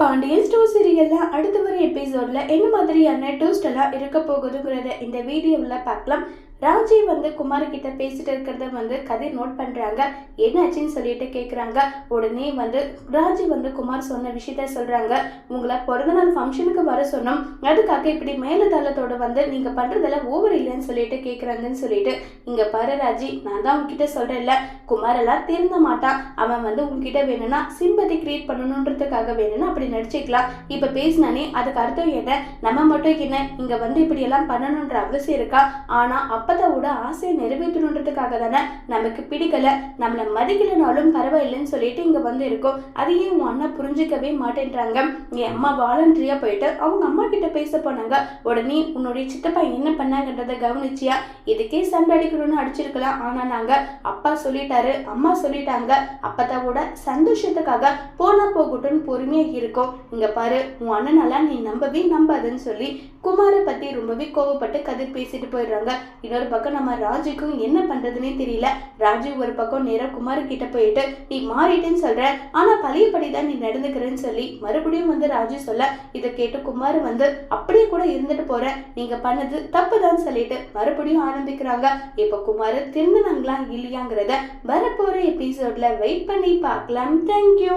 Pandian store சீரியலில் அடுத்து வர எபிசோட்ல என்ன மாதிரியான டூஸ்டெல்லாம் எல்லாம் இருக்க போகுதுங்கிறத இந்த வீடியோவில் பார்க்கலாம். ராஜி வந்து குமார் கிட்ட பேசிட்டு இருக்கிறத வந்து கதை நோட் பண்றாங்க. என்னாச்சுன்னு சொல்லிட்டு கேட்குறாங்க உடனே வந்து ராஜி வந்து குமார் சொன்ன விஷயத்த சொல்றாங்க. உங்களை பிறந்தநாள் ஃபங்க்ஷனுக்கு வர சொன்னோம். அதுக்காக இப்படி மேலதளத்தோட வந்து நீங்க பண்றதெல்லாம் ஓவர் இல்லைன்னு சொல்லிட்டு கேட்குறாங்கன்னு சொல்லிட்டு இங்க பாரு ராஜி நான் தான் உங்ககிட்ட சொல்றேன்ல. குமாரெல்லாம் திருந்த மாட்டான். அவன் வந்து உங்ககிட்ட வேணும்னா சிம்பதி கிரியேட் பண்ணணுன்றதுக்காக வேணும்னா அப்படி நடிச்சுக்கலாம். இப்ப பேசினானே அதுக்கு அர்த்தம் என்ன? நம்ம மட்டும் என்ன? இங்க வந்து இப்படி எல்லாம் பண்ணணுன்ற அவசியம் இருக்கா? ஆனா அப்பதாவோட ஆசையை நிறைவேற்றணுன்றதுக்காக தானே நமக்கு பிடிக்கல. நம்மளை மதிக்கலைனாலும் பரவாயில்லைன்னு சொல்லிட்டு இங்கே வந்து இருக்கோம் அதையும் உன் அண்ணா புரிஞ்சுக்கவே மாட்டேன்றாங்க. என் அம்மா வாலண்டரியா போயிட்டு அவங்க அம்மா கிட்ட பேச போனாங்க. உடனே உன்னுடைய சித்தப்பா என்ன பண்ணாங்கன்றத கவனிச்சியா? இதுக்கே சண்டை அடிக்கணும்னு அடிச்சிருக்கலாம். ஆனால் நாங்கள் அப்பா சொல்லிட்டாரு அம்மா சொல்லிட்டாங்க. அப்பதாவோட சந்தோஷத்துக்காக போனா போகட்டும்னு பொறுமையாக இருக்கோம். இங்கே பாரு உன் அண்ணனால நீ நம்பவே நம்பாதுன்னு சொல்லி குமாரை பத்தி ரொம்பவே கோவப்பட்டு கதிர் பேசிட்டு போயிடுறாங்க. இன்னொரு பக்கம் நம்ம ராஜுக்கும் என்ன பண்ணுறதுனே தெரியல. ராஜு ஒரு பக்கம் நேராக குமார் கிட்ட போயிட்டு நீ மாறிட்டேன்னு சொல்ற. ஆனா பழையபடி தான் நீ நடந்துக்கிறேன்னு சொல்லி மறுபடியும் வந்து ராஜு சொல்ல இதை கேட்டு குமார் வந்து அப்படியே கூட இருந்துட்டு போற. நீங்க பண்ணது தப்புதான் சொல்லிட்டு மறுபடியும் ஆரம்பிக்கிறாங்க. இப்ப குமார் திருந்தினாங்களா இல்லையாங்கிறத வரப்போற எபிசோட்ல வெயிட் பண்ணி பார்க்கலாம். தேங்க்யூ